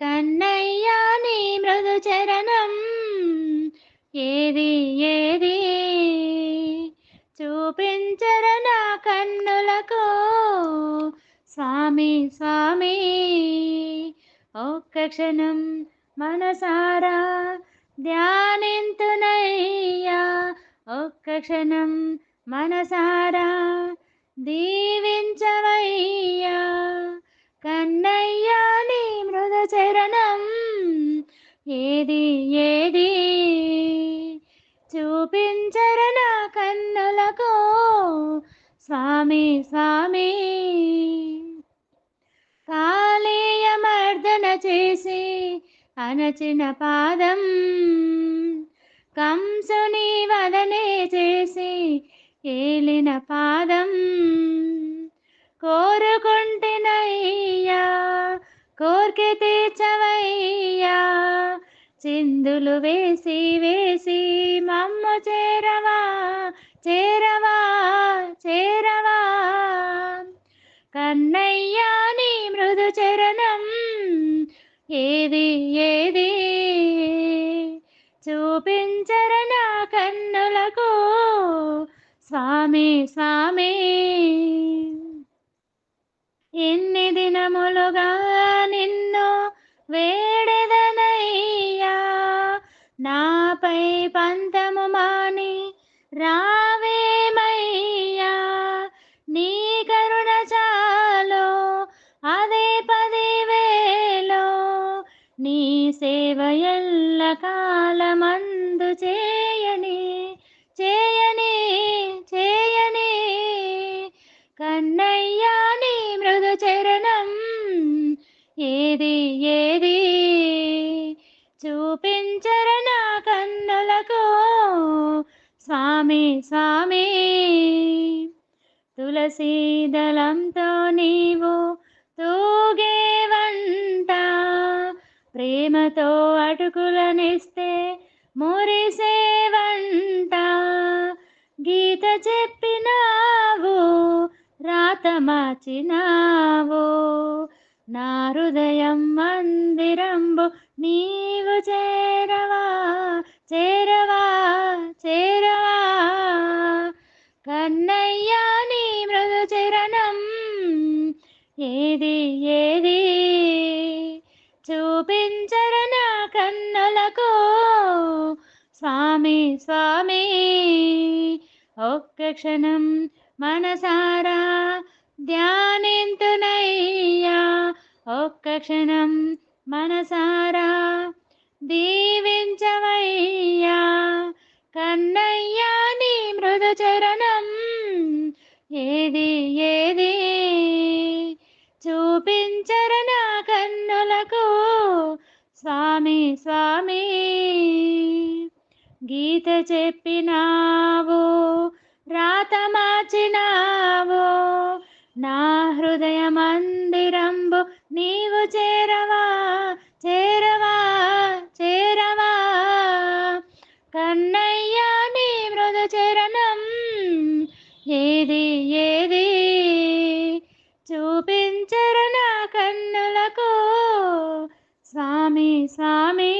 కన్నయ్యా నీ మృదు చరణం ఏది ఏది? చూపించరన కన్నులకు? స్వామి స్వామి ఒక్క క్షణం మనసారా ధ్యానింతునయ్యా ఒక్క క్షణం మనసారా దీవించవయ్యా. ఏది ఏది? చూపించరన కన్నులకు? స్వామి స్వామి. కాళీయమర్దన చేసి అణచిన పాదం. కంసుని వదనే చేసి ఏలిన పాదం. కోరుకుంటున్నయ్యా కోరికే తీర్చవ చిందులు వేసి వేసి మమ్మ చేరవా చేరవా చేరవా. కన్నయ్యా నీ మృదు చరణం ఏది ఏది? చూపించరనా కన్నులకు స్వామి స్వామి. ఎన్ని దినములుగా నిన్ను వేడే సేవ ఎల్ల కాలమందు చేయని చేయని చేయని. కన్నయ్యా నీ మృదు చరణం ఏది ఏది? చూపించరన కన్నులకు స్వామి స్వామి. తులసీదళంతో నీవు ప్రేమతో అటుకులనిస్తే మురిసేవంట గీత చెప్పినావు రాత మార్చినావు. నా హృదయం మందిరంబు నీవు చేరవా చేరవా చేరవా. కన్నయ్యా నీ మృదు చరణం ఏది ఏది చూపించరన కన్నులకు. స్వామి స్వామి ఒక్క క్షణం మనసారా. ధ్యానింతునయ్యా ఒక్క క్షణం మనసారా. దీవించవయ్యా కన్నయ్యా స్వామి గీత చెప్పినావో రాత మార్చినావో నా హృదయ మందిరంబు నీవు చేరవా చేరవా చేరవా. కన్నయ్యా నీ మృదు చరణం ఏది சாமே சாமே